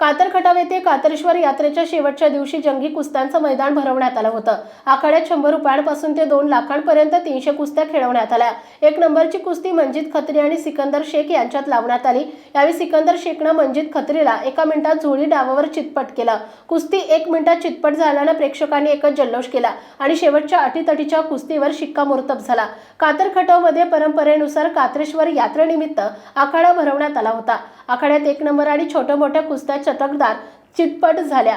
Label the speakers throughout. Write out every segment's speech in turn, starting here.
Speaker 1: कातर खटाव येथे कातरेश्वर यात्रेच्या शेवटच्या दिवशी जंगी कुस्त्यांचं मैदान भरवण्यात आलं होतं. आखाड्यात शंभर रुपयांपासून ते दोन लाखांपर्यंत तीनशे कुस्त्या खेळवण्यात आल्या. एक नंबरची कुस्ती मंजित खत्री आणि सिकंदर शेख यांच्यात लावण्यात आली. यावेळी सिकंदर शेखनं मंजित खत्रीला एका मिनिटात झोळी डावावर चितपट केला. कुस्ती एक मिनिटात चितपट झाल्यानं प्रेक्षकांनी एकच जल्लोष केला आणि शेवटच्या अटीतटीच्या कुस्तीवर शिक्कामोर्तब झाला. कातर खटावमध्ये परंपरेनुसार कात्रेश्वर यात्रेनिमित्त आखाडा भरवण्यात आला होता. आखाड्यात एक नंबर आणि छोट्या मोठ्या कुस्त्या चटकदार चितपट झाल्या.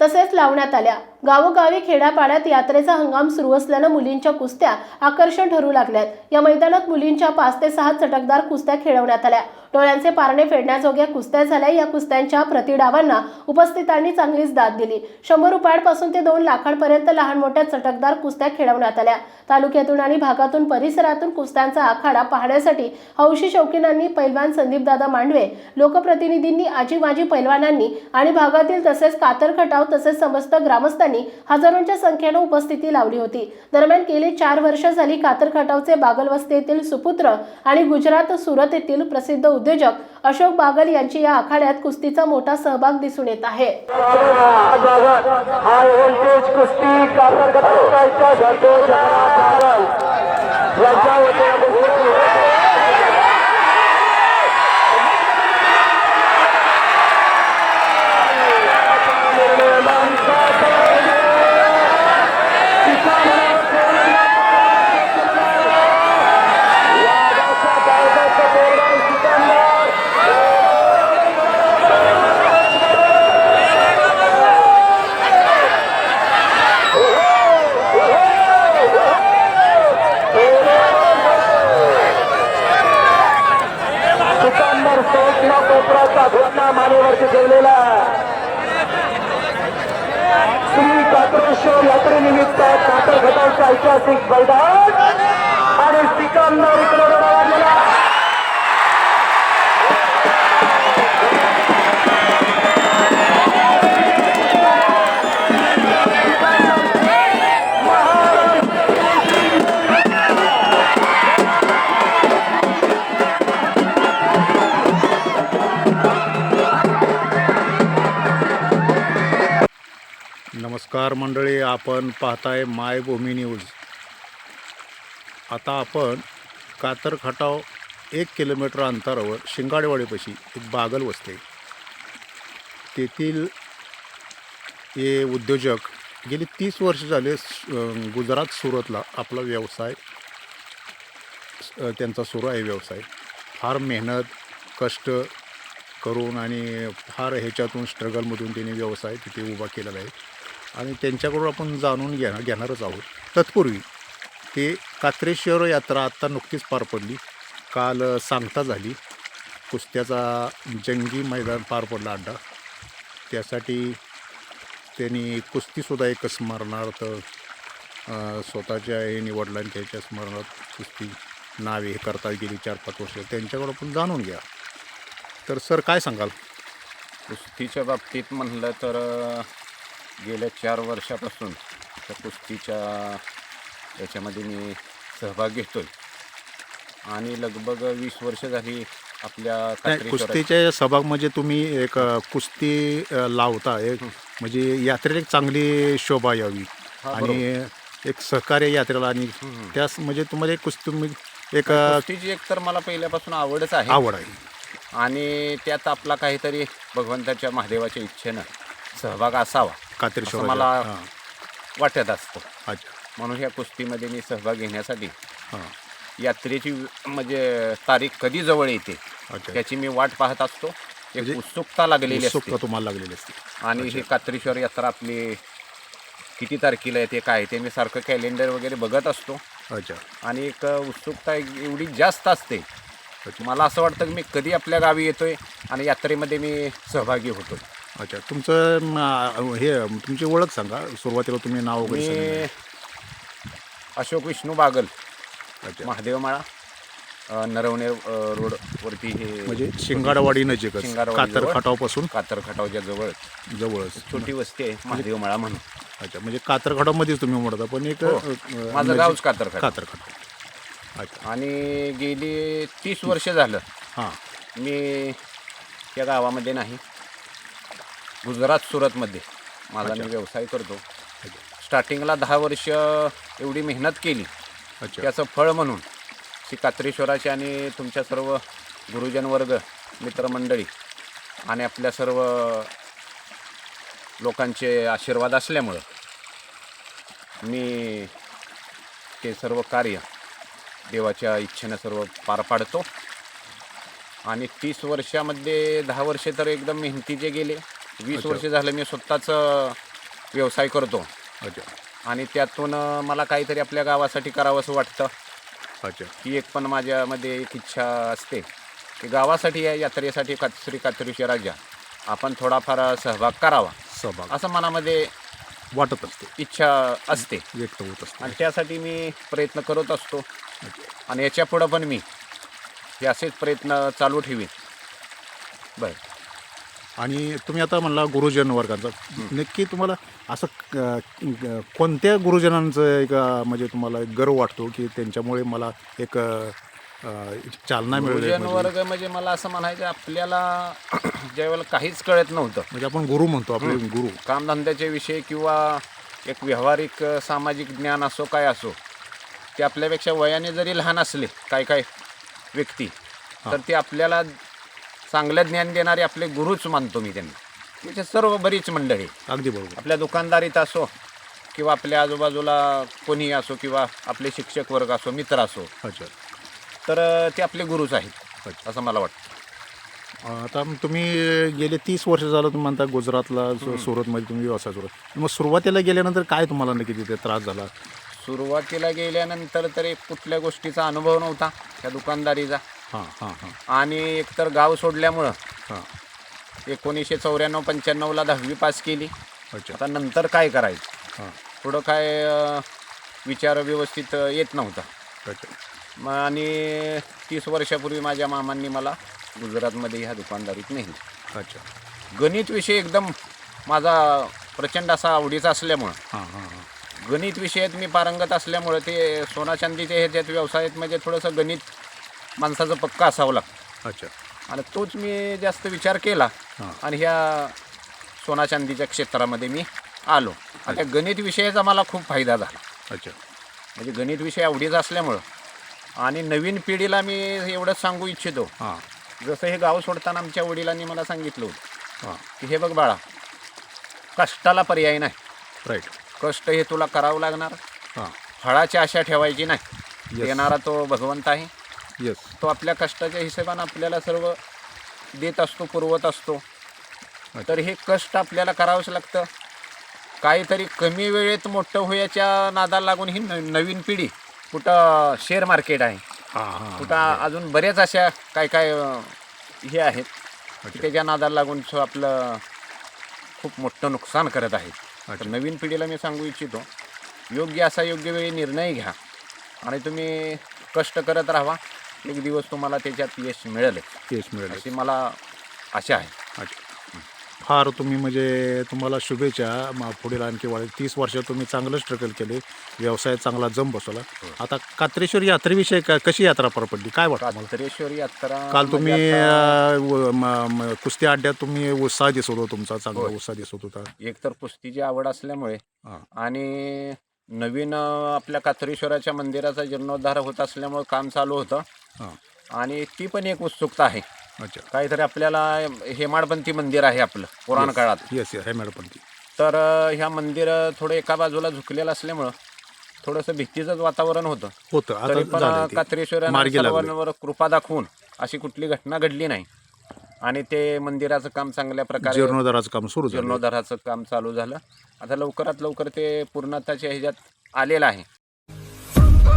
Speaker 1: तसेच लावण्यात आल्या. गावोगावी खेड्यापाड्यात यात्रेचा हंगाम सुरू असल्यानं मुलींच्या कुस्त्या आकर्षण ठरू लागल्यात. या मैदानात मुलींच्या पाच ते सहा चटकदार कुस्त्या खेळवण्यात आल्या. डोळ्यांचे पारणे फेडण्याजोग्या कुस्त्या झाल्या. या कुस्त्यांच्या प्रतिडावांना उपस्थितांनी चांगलीच दाद दिली. शंभर रुपयांपासून ते दोन लाखांपर्यंत लहान मोठ्या चटकदार कुस्त्या खेळवण्यात आल्या. तालुक्यातून आणि भागातून परिसरातून कुस्त्यांचा आखाडा पाहण्यासाठी हौशी शौकीनांनी पैलवान संदीपदादा मांडवे लोकप्रतिनिधींनी आजी माजी पैलवानांनी आणि भागातील तसेच कातर खटाव तसेच समस्त ग्रामस्थांनी हजारोंच्या संख्येनं उपस्थिती लावली होती. दरम्यान गेली चार वर्ष झाली कातर खटावचे बागलवस्ती येथील सुपुत्र आणि गुजरात सुरत येथील प्रसिद्ध उद्योजक अशोक बागल यांची या आखाड्यात कुस्तीचा मोठा सहभाग दिसून येत आहे.
Speaker 2: कुस्ती कातरकटाच्या संतोष सागल यांच्या वतीने सिकंदर शेखला कोपराचा घटना मानेवरती ठेवलेला श्री कात्रेश्वर यात्रेनिमित्त कातर घटावचा ऐतिहासिक मैदान आणि सिकंदर इकडे
Speaker 3: नमस्कार मंडळी आपण पाहताय मायभूमी न्यूज. आता आपण कातर खटाव एक किलोमीटर अंतरावर शिंगाडेवाडीपाशी एक बागल वसते तेथील हे उद्योजक गेली तीस वर्ष झाले गुजरात सुरतला आपला व्यवसाय त्यांचा सुरू आहे व्यवसाय. फार मेहनत कष्ट करून आणि फार ह्याच्यातून स्ट्रगलमधून त्यांनी व्यवसाय तिथे उभा केलेला आहे. आणि त्यांच्याकडून आपण जाणून घेणार घेणारच आहोत. तत्पूर्वी ते कात्रेश्वर यात्रा आत्ता नुकतीच पार पडली. काल सांगता झाली. कुस्त्याचा जंगी मैदान पार पडला अड्डा. त्यासाठी त्यांनी कुस्तीसुद्धा एक स्मरणार्थ स्वतःच्या हे निवडला आणि त्याच्या स्मरणार्थ कुस्ती नावे हे करता गेली चार पाच वर्ष. त्यांच्याकडून आपण जाणून घ्या. तर सर काय सांगाल?
Speaker 4: कुस्तीच्या बाबतीत म्हणलं तर गेल्या चार वर्षापासून त्या कुस्तीच्या याच्यामध्ये मी सहभाग घेतोय. आणि लगभग वीस वर्ष झाली आपल्या
Speaker 3: नाही कुस्तीच्या सहभाग म्हणजे तुम्ही एक अ, कुस्ती अ, लावता एक म्हणजे यात्रेला एक चांगली शोभा यावी
Speaker 4: हा,
Speaker 3: आणि एक सहकार्य यात्रेला आणि. त्यास म्हणजे तुम्हाला एक कुस्ती तुम्ही एक अ,
Speaker 4: कुस्तीची एक तर मला पहिल्यापासून आवडच आहे.
Speaker 3: आवड आहे.
Speaker 4: आणि त्यात आपला काहीतरी भगवंताच्या महादेवाच्या इच्छेनं सहभाग असावा.
Speaker 3: कात्रेश्वर
Speaker 4: असं मला वाटत असतं.
Speaker 3: अच्छा.
Speaker 4: म्हणून ह्या कुस्तीमध्ये मी सहभाग घेण्यासाठी
Speaker 3: हां.
Speaker 4: यात्रेची म्हणजे तारीख कधी जवळ येते
Speaker 3: अच्छा.
Speaker 4: त्याची मी वाट पाहत असतो. एक
Speaker 3: म्हणजे
Speaker 4: उत्सुकता लागलेली असते.
Speaker 3: उत्सुकता तुम्हाला लागलेली असते.
Speaker 4: आणि ही कात्रेश्वर यात्रा आपली किती तारखेला येते काय ते मी सारखं कॅलेंडर वगैरे बघत असतो.
Speaker 3: अच्छा.
Speaker 4: आणि एक उत्सुकता एक एवढी जास्त असते. मला असं वाटतं की मी कधी आपल्या गावी येतोय आणि यात्रेमध्ये मी सहभागी होतो
Speaker 3: अच्छा तुमचं म, हे तुमची ओळख सांगा. सुरुवातीला तुम्ही नाव वगैरे
Speaker 4: मी. अशोक विष्णू बागल
Speaker 3: अच्छा.
Speaker 4: महादेवमाळा नरवणे अ, रोडवरती हे
Speaker 3: म्हणजे शिंगाडवाडी नजीकच
Speaker 4: शिंगाडवाडी
Speaker 3: कातर
Speaker 4: जवळ.
Speaker 3: खटावपासून?
Speaker 4: कातर खटावच्या जवळ.
Speaker 3: जवळच.
Speaker 4: छोटी वस्ती आहे महादेवमाळा म्हणून.
Speaker 3: अच्छा म्हणजे कातर खटावमध्येच तुम्ही म्हणता पण एक
Speaker 4: हो.
Speaker 3: अ,
Speaker 4: माझं
Speaker 3: नजीक-
Speaker 4: गावच कातर खटाव.
Speaker 3: कातर खटाव. अच्छा.
Speaker 4: आणि गेली तीस वर्ष झालं.
Speaker 3: हां.
Speaker 4: मी या गावामध्ये नाही. गुजरात सुरतमध्ये माझा मी व्यवसाय करतो. स्टार्टिंगला दहा वर्ष एवढी मेहनत केली. त्याचं फळ म्हणून श्री कात्रेश्वराचे आणि तुमच्या सर्व गुरुजन वर्ग मित्रमंडळी आणि आपल्या सर्व लोकांचे आशीर्वाद असल्यामुळं मी ते सर्व कार्य देवाच्या इच्छेनं सर्व पार पाडतो. आणि तीस वर्षामध्ये दहा वर्षे तर एकदम मेहनतीचे गेले. वीस. वर्ष झालं मी स्वतःच व्यवसाय करतो.
Speaker 3: अच्छा.
Speaker 4: आणि त्यातून मला काहीतरी आपल्या गावासाठी करावंसं वाटतं.
Speaker 3: अच्छा.
Speaker 4: ही एक पण माझ्यामध्ये एक इच्छा असते. की गावासाठी या यात्रेसाठी कात श्री कात्रेश्वर राजा आपण थोडाफार सहभाग करावा.
Speaker 3: सहभाग.
Speaker 4: असं मनामध्ये
Speaker 3: वाटत असते.
Speaker 4: इच्छा असते.
Speaker 3: व्यक्त होत असते.
Speaker 4: आणि त्यासाठी मी प्रयत्न करत असतो. आणि याच्या पुढं पण मी हे असेच प्रयत्न चालू ठेवीन. बरं.
Speaker 3: आणि तुम्ही आता म्हणला गुरुजन वर्गाचा. नक्की तुम्हाला असं क- क- कोणत्या गुरुजनांचं एक अ, म्हणजे तुम्हाला एक गर्व वाटतो की त्यांच्यामुळे मला एक अ, अ, चालना मिळेल
Speaker 4: गुरुजन
Speaker 3: म्हणजे
Speaker 4: वर्ग म्हणजे मला असं म्हणायचं आपल्याला ज्यावेळेला काहीच कळत नव्हतं.
Speaker 3: म्हणजे आपण गुरु म्हणतो आपले गुरु.
Speaker 4: कामधंद्याचे विषय किंवा एक व्यावहारिक अ, सामाजिक ज्ञान असो काय असो ते आपल्यापेक्षा वयाने जरी लहान असले काय काय व्यक्ती तर ते आपल्याला चांगलं ज्ञान देणारे आपले गुरुच मानतो मी त्यांना. त्याचे सर्व बरीच मंडळी.
Speaker 3: अगदी बरोबर.
Speaker 4: आपल्या दुकानदारीत असो किंवा आपल्या आजूबाजूला कोणी असो किंवा आपले शिक्षक वर्ग असो मित्र असो
Speaker 3: अच्छा.
Speaker 4: तर ते आपले गुरुच आहेत. असं मला वाटतं.
Speaker 3: आता तुम्ही गेले तीस वर्ष झालं तुम्ही म्हणता गुजरातला सुरतमध्ये तुम्ही व्यवसाय सुरू मग सुरुवातीला गेल्यानंतर काय तुम्हाला नक्की तिथे त्रास झाला?
Speaker 4: सुरुवातीला गेल्यानंतर तर कुठल्या गोष्टीचा अनुभव नव्हता त्या दुकानदारीचा.
Speaker 3: हां हां हां.
Speaker 4: आणि एकतर गाव सोडल्यामुळं
Speaker 3: हां.
Speaker 4: एकोणीसशे चौऱ्याण्णव पंच्याण्णवला दहावी पास केली.
Speaker 3: अच्छा.
Speaker 4: आता नंतर काय करायचं?
Speaker 3: हां.
Speaker 4: पुढं काय अं, विचार व्यवस्थित अं, येत नव्हता.
Speaker 3: अच्छा.
Speaker 4: मग आणि तीस वर्षापूर्वी माझ्या मामांनी मला गुजरातमध्ये ह्या दुकानदारीत नेली.
Speaker 3: अच्छा.
Speaker 4: गणित विषय एकदम माझा प्रचंड असा आवडीचा असल्यामुळं.
Speaker 3: हां हां हां.
Speaker 4: गणित विषयात मी पारंगत असल्यामुळं ते सोना चांदीच्या ह्याच्यात व्यवसायात म्हणजे थोडंसं गणित माणसाचं पक्का असावं लागतं.
Speaker 3: अच्छा.
Speaker 4: आणि तोच मी जास्त विचार केला
Speaker 3: हां.
Speaker 4: आणि ह्या सोना चांदीच्या क्षेत्रामध्ये मी आलो. आणि त्या गणित विषयाचा मला खूप फायदा झाला.
Speaker 3: अच्छा.
Speaker 4: म्हणजे गणित विषय आवडीचा असल्यामुळं आणि नवीन पिढीला मी एवढंच सांगू इच्छितो.
Speaker 3: हां.
Speaker 4: जसं हे गाव सोडताना आमच्या वडिलांनी मला सांगितलं होतं
Speaker 3: हां.
Speaker 4: की हे बघ बाळा कष्टाला पर्याय नाही.
Speaker 3: राईट
Speaker 4: कष्ट हे तुला करावं लागणार.
Speaker 3: हां.
Speaker 4: फळाची आशा ठेवायची नाही.
Speaker 3: Yes.
Speaker 4: देणारा तो भगवंत आहे.
Speaker 3: येस
Speaker 4: तो आपल्या कष्टाच्या हिशोबानं आपल्याला सर्व देत असतो पुरवत असतो. तर हे कष्ट आपल्याला करावंच लागतं. काहीतरी कमी वेळेत मोठं होयाच्या नादाला लागून ही न नवीन पिढी कुठं शेअर मार्केट आहे.
Speaker 3: हां
Speaker 4: कुठं अजून बऱ्याच अशा काय काय अं, हे आहेत की त्याच्या नादाला लागून सो आपलं खूप मोठं नुकसान करत आहेत. तर. नवीन पिढीला मी सांगू इच्छितो योग्य असा योग्य वेळी निर्णय घ्या आणि तुम्ही कष्ट करत राहा एक दिवस तुम्हाला त्याच्यात यश मिळेल
Speaker 3: यश मिळेल
Speaker 4: अशी मला आशा आहे.
Speaker 3: अच्छा. फार तुम्ही म्हणजे तुम्हाला शुभेच्छा. मा- पुढील आणखी वाढेल तीस वर्ष तुम्ही चांगलं स्ट्रगल केले. व्यवसाय चांगला जम बसवला. आता कात्रेश्वर यात्रेविषयी का कशी यात्रा पार पडली? काय वाटतं मला
Speaker 4: कात्रेश्वर यात्रा
Speaker 3: काल तुम्ही
Speaker 4: म्हणजे आता
Speaker 3: अं, व- म- म- कुस्ती अड्ड्यात तुम्ही उत्साह दिसत होता तुमचा चांगला उत्साह दिसत होता.
Speaker 4: एकतर कुस्तीची आवड असल्यामुळे
Speaker 3: हां.
Speaker 4: आणि नवीन अं, आपल्या कात्रेश्वराच्या मंदिराचा जीर्णोद्धार होत असल्यामुळे काम चालू होतं.
Speaker 3: हां
Speaker 4: आणि ती पण एक उत्सुकता आहे.
Speaker 3: अच्छा.
Speaker 4: काहीतरी आपल्याला हेमाडपंथी मंदिर आहे आपलं पुराण काळात.
Speaker 3: येस हे ती
Speaker 4: तर ह्या मंदिर थोडं एका बाजूला झुकलेलं असल्यामुळं थोडंसं भीतीचंच वातावरण होतं.
Speaker 3: होतं.
Speaker 4: तरी पण सर्वांवर कृपा दाखवून अशी कुठली घटना घडली नाही. आणि ते मंदिराचं काम चांगल्या प्रकारे
Speaker 3: जीर्णोद्धाराचं काम सुरू
Speaker 4: जीर्णोद्धाराचं काम चालू झालं. आता लवकरात लवकर ते पूर्णताच्या ह्याच्यात आलेलं आहे.